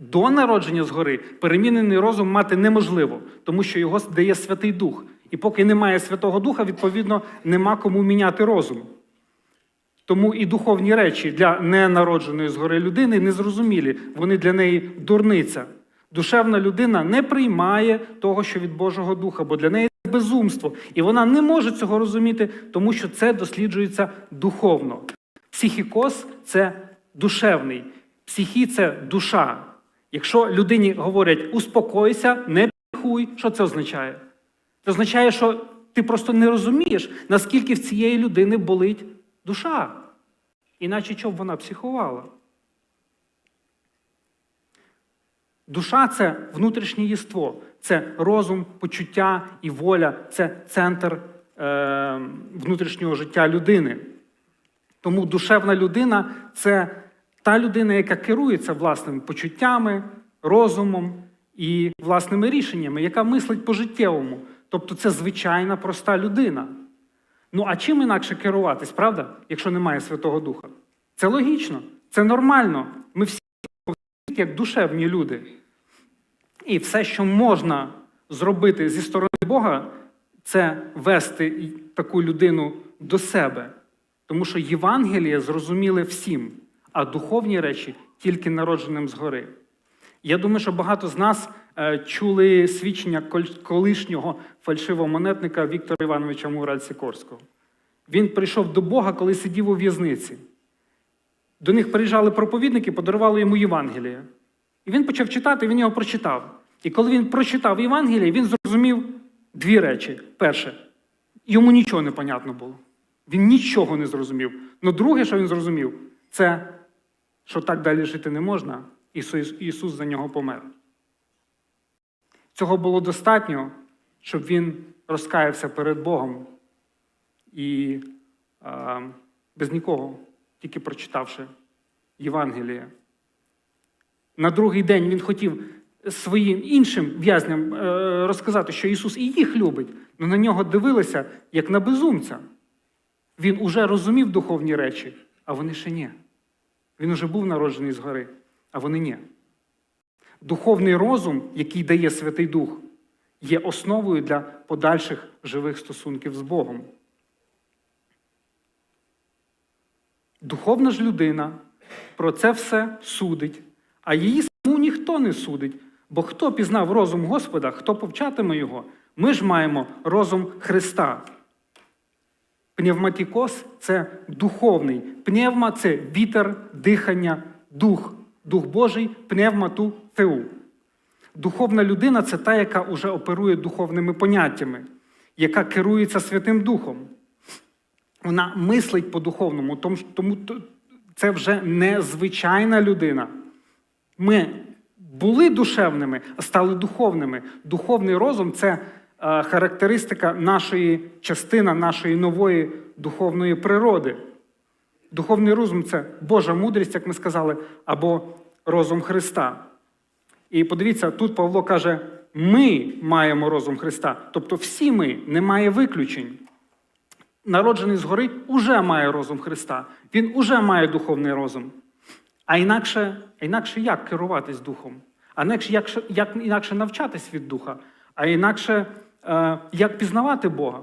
До народження згори перемінений розум мати неможливо, тому що його дає Святий Дух. І поки немає Святого Духа, відповідно, нема кому міняти розум. Тому і духовні речі для ненародженої згори людини незрозумілі, вони для неї дурниця. Душевна людина не приймає того, що від Божого Духа, бо для неї це безумство. І вона не може цього розуміти, тому що це досліджується духовно. Психікоз це душевний, психі це душа. Якщо людині говорять успокойся, не піхуй, що це означає? Це означає, що ти просто не розумієш, наскільки в цієї людини болить душа. Іначе чого б вона психувала? Душа це внутрішнє єство, це розум, почуття і воля, це центр е, внутрішнього життя людини. Тому душевна людина це та людина, яка керується власними почуттями, розумом і власними рішеннями, яка мислить по-життєвому. Тобто це звичайна проста людина. Ну а чим інакше керуватись, правда, якщо немає Святого Духа? Це логічно, це нормально. Ми всі як душевні люди. І все, що можна зробити зі сторони Бога, це вести таку людину до себе. Тому що Євангеліє зрозуміли всім, а духовні речі тільки народженим згори. Я думаю, що багато з нас е, чули свідчення колишнього фальшивого монетника Віктора Івановича Мураль Сікорського. Він прийшов до Бога, коли сидів у в'язниці. До них приїжджали проповідники, подарували йому Євангеліє. І він почав читати, він його прочитав. І коли він прочитав Євангеліє, він зрозумів дві речі. Перше, йому нічого не понятно було. Він нічого не зрозумів. Ну, друге, що він зрозумів, це що так далі жити не можна, Ісус, за нього помер. Цього було достатньо, щоб він розкаявся перед Богом і а, без нікого, тільки прочитавши Євангеліє. На другий день він хотів своїм іншим в'язням е, розказати, що Ісус і їх любить, але на нього дивилися як на безумця. Він уже розумів духовні речі, а вони ще ні. Він уже був народжений згори, а вони ні. Духовний розум, який дає Святий Дух, є основою для подальших живих стосунків з Богом. Духовна ж людина про це все судить, а її саму ніхто не судить. Бо хто пізнав розум Господа, хто повчатиме його? Ми ж маємо розум Христа. Пневматікос це духовний. Пневма це вітер, дихання, дух. Дух Божий, пневмату теу. Духовна людина це та, яка вже оперує духовними поняттями, яка керується Святим Духом. Вона мислить по-духовному, тому, це вже не звичайна людина. Ми були душевними, а стали духовними. Духовний розум це характеристика нашої частина нашої нової духовної природи. Духовний розум це Божа мудрість, як ми сказали, або розум Христа. І подивіться, тут Павло каже: ми маємо розум Христа. Тобто всі ми, немає виключень. Народжений згори уже має розум Христа. Він уже має духовний розум. А інакше, інакше як керуватись духом? А інакше як, як інакше навчатись від духа? А інакше е, як пізнавати Бога?